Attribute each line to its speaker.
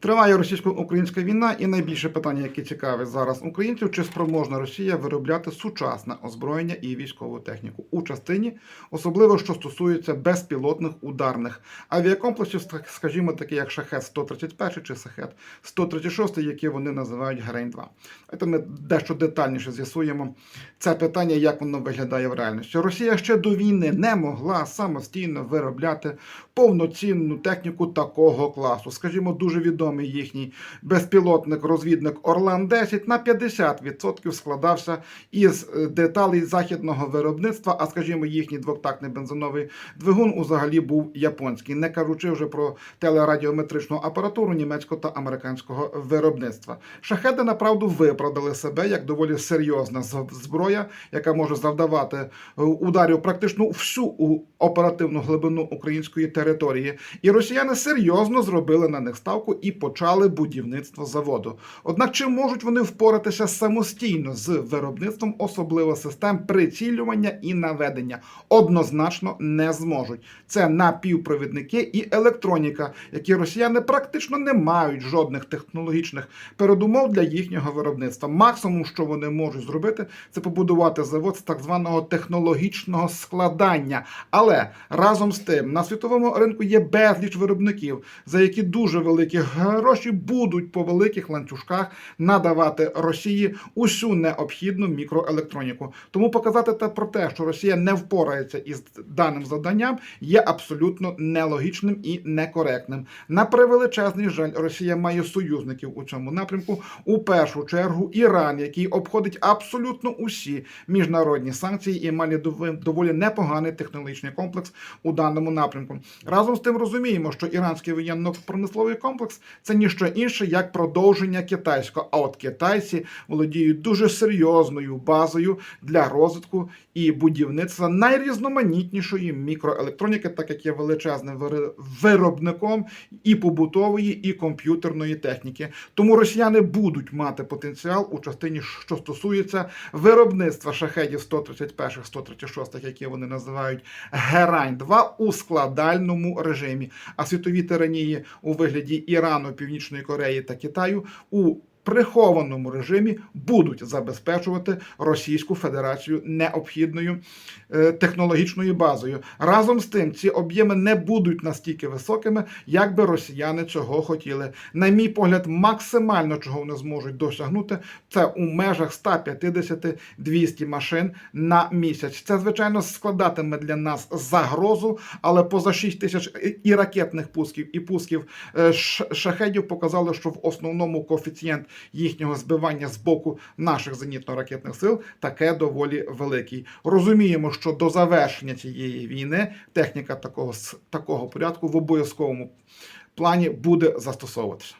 Speaker 1: Триває російсько-українська війна, і найбільше питання, яке цікавить зараз українців, чи спроможна Росія виробляти сучасне озброєння і військову техніку у частині, особливо що стосується безпілотних ударних авіакомплексів, скажімо, такі як Шахет 131 чи Шахет 136, які вони називають Грень 2 Давайте ми дещо детальніше з'ясуємо це питання, як воно виглядає в реальності. Росія ще до війни не могла самостійно виробляти повноцінну техніку такого класу. Скажімо, дуже відомий їхній безпілотник, розвідник Орлан 10 на 50% складався із е, деталей західного виробництва. А скажімо, їхній двохтактний бензиновий двигун взагалі був японський, не кажучи вже про телерадіометричну апаратуру німецького та американського виробництва. Шахеди направду виправдали себе як доволі серйозна зброя, яка може завдавати е, ударів практично всю оперативну глибину української території. І росіяни серйозно зробили на них ставку і почали будівництво заводу. Однак чи можуть вони впоратися самостійно з виробництвом, особливо систем прицілювання і наведення? Однозначно не зможуть. Це напівпровідники і електроніка, які росіяни практично не мають жодних технологічних передумов для їхнього виробництва. Максимум, що вони можуть зробити, це побудувати завод з так званого технологічного складання. Але разом з тим на світовому ринку є безліч виробників, за які дуже великі гроші будуть по великих ланцюжках надавати Росії усю необхідну мікроелектроніку. Тому показати те про те, що Росія не впорається із даним завданням, є абсолютно нелогічним і некоректним. На превеличезний жаль, Росія має союзників у цьому напрямку. У першу чергу Іран, який обходить абсолютно усі міжнародні санкції і має доволі непоганий технологічний комплекс у даному напрямку. Разом з тим розуміємо, що іранський воєнно-промисловий комплекс це ніщо інше як продовження китайського. А от китайці володіють дуже серйозною базою для розвитку і будівництва найрізноманітнішої мікроелектроніки, так як є величезним виробником і побутової, і комп'ютерної техніки. Тому росіяни будуть мати потенціал у частині, що стосується виробництва шахедів 131 136 які вони називають Герань 2 у складальному режимі. А світові тиранії у вигляді Ірану, Північної Кореї та Китаю у прихованому режимі будуть забезпечувати Російську Федерацію необхідною е, технологічною базою. Разом з тим, ці об'єми не будуть настільки високими, як би росіяни цього хотіли. На мій погляд, максимально чого вони зможуть досягнути, це у межах 150-200 машин на місяць. Це звичайно складатиме для нас загрозу, але поза 6 тисяч і ракетних пусків, і пусків е, шахедів показали, що в основному коефіцієнт їхнього збивання з боку наших зенітно-ракетних сил таке доволі великий. Розуміємо, що до завершення цієї війни техніка такого, такого порядку в обов'язковому плані буде застосовуватися.